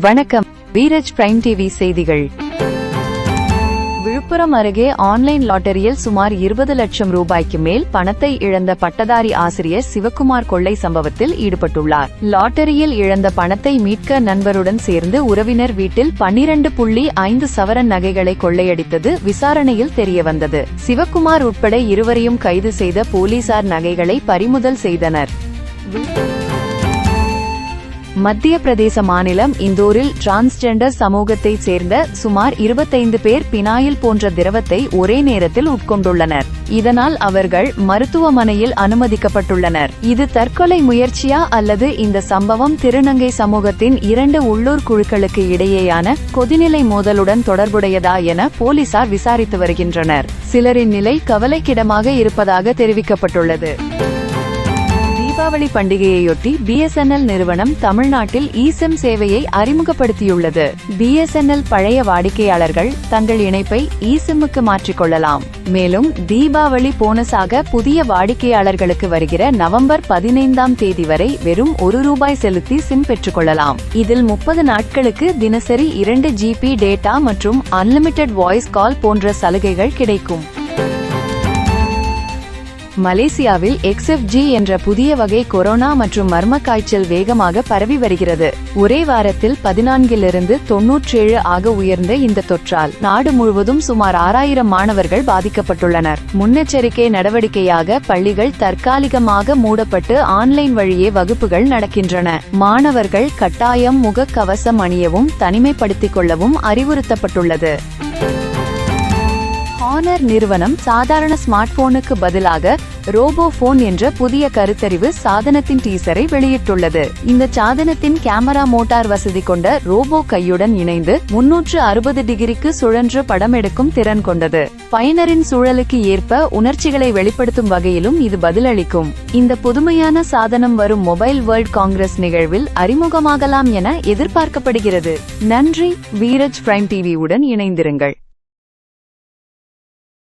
வணக்கம். வீரஜ் prime TV செய்திகள். விழுப்புரம் அருகே ஆன்லைன் லாட்டரியில் சுமார் இருபது லட்சம் ரூபாய்க்கு மேல் பணத்தை இழந்த பட்டதாரி ஆசிரியர் சிவக்குமார் கொள்ளை சம்பவத்தில் ஈடுபட்டுள்ளார். லாட்டரியில் இழந்த பணத்தை மீட்க நண்பருடன் சேர்ந்து உறவினர் வீட்டில் பன்னிரண்டு புள்ளி ஐந்து சவரன் நகைகளை கொள்ளையடித்தது விசாரணையில் தெரியவந்தது. சிவக்குமார் உட்பட இருவரையும் கைது செய்த போலீசார் நகைகளை பறிமுதல் செய்தனர். மத்திய பிரதேச மாநிலம் இந்தோரில் டிரான்ஸ்ஜெண்டர் சமூகத்தைச் சேர்ந்த சுமார் இருபத்தைந்து பேர் பினாயில் போன்ற திரவத்தை ஒரே நேரத்தில் உட்கொண்டுள்ளனர். இதனால் அவர்கள் மருத்துவமனையில் அனுமதிக்கப்பட்டுள்ளனர். இது தற்கொலை முயற்சியா அல்லது இந்த சம்பவம் திருநங்கை சமூகத்தின் இரண்டு உள்ளூர் குழுக்களுக்கு இடையேயான கொதிநிலை மோதலுடன் தொடர்புடையதா என போலீசார் விசாரித்து வருகின்றனர். சிலரின் நிலை கவலைக்கிடமாக இருப்பதாக தெரிவிக்கப்பட்டுள்ளது. தீபாவளி பண்டிகையையொட்டி பிஎஸ்என்எல் நிறுவனம் தமிழ்நாட்டில் இசிம் சேவையை அறிமுகப்படுத்தியுள்ளது. பிஎஸ்என்எல் பழைய வாடிக்கையாளர்கள் தங்கள் இணைப்பை இசிம்முக்கு மாற்றிக்கொள்ளலாம். மேலும் தீபாவளி போனஸாக புதிய வாடிக்கையாளர்களுக்கு வருகிற நவம்பர் பதினைந்தாம் தேதி வரை வெறும் ஒரு ரூபாய் செலுத்தி சிம் பெற்றுக்கொள்ளலாம். இதில் முப்பது நாட்களுக்கு தினசரி இரண்டு ஜிபி டேட்டா மற்றும் அன்லிமிட்டெட் வாய்ஸ் கால் போன்ற சலுகைகள் கிடைக்கும். மலேசியாவில் எக்ஸ்எஃப்ஜி என்ற புதிய வகை கொரோனா மற்றும் மர்ம காய்ச்சல் வேகமாக பரவி வருகிறது. ஒரே வாரத்தில் பதினான்கிலிருந்து தொன்னூற்றேழு ஆக உயர்ந்த இந்த தொற்றால் நாடு முழுவதும் சுமார் ஆறாயிரம் மாணவர்கள் பாதிக்கப்பட்டுள்ளனர். முன்னெச்சரிக்கை நடவடிக்கையாக பள்ளிகள் தற்காலிகமாக மூடப்பட்டு ஆன்லைன் வழியே வகுப்புகள் நடக்கின்றன. மாணவர்கள் கட்டாயம் முகக்கவசம் அணியவும் தனிமைப்படுத்திக் கொள்ளவும் அறிவுறுத்தப்பட்டுள்ளது. ஹானர் நிறுவனம் சாதாரண ஸ்மார்ட் போனுக்கு பதிலாக ரோபோ போன் என்ற புதிய கருத்தறிவு சாதனத்தின் டீசரை வெளியிட்டுள்ளது. இந்த சாதனத்தின் கேமரா மோட்டார் வசதி கொண்ட ரோபோ கையுடன் இணைந்து முன்னூற்று அறுபது டிகிரிக்கு சுழன்று படம் எடுக்கும் திறன் கொண்டது. பயனரின் சூழலுக்கு ஏற்ப உணர்ச்சிகளை வெளிப்படுத்தும் வகையிலும் இது பதிலளிக்கும். இந்த புதுமையான சாதனம் வரும் மொபைல் வேர்ல்ட் காங்கிரஸ் நிகழ்வில் அறிமுகமாகலாம் என எதிர்பார்க்கப்படுகிறது. நன்றி வீரஜ் பிரைம் டிவியுடன் இணைந்திருங்கள்.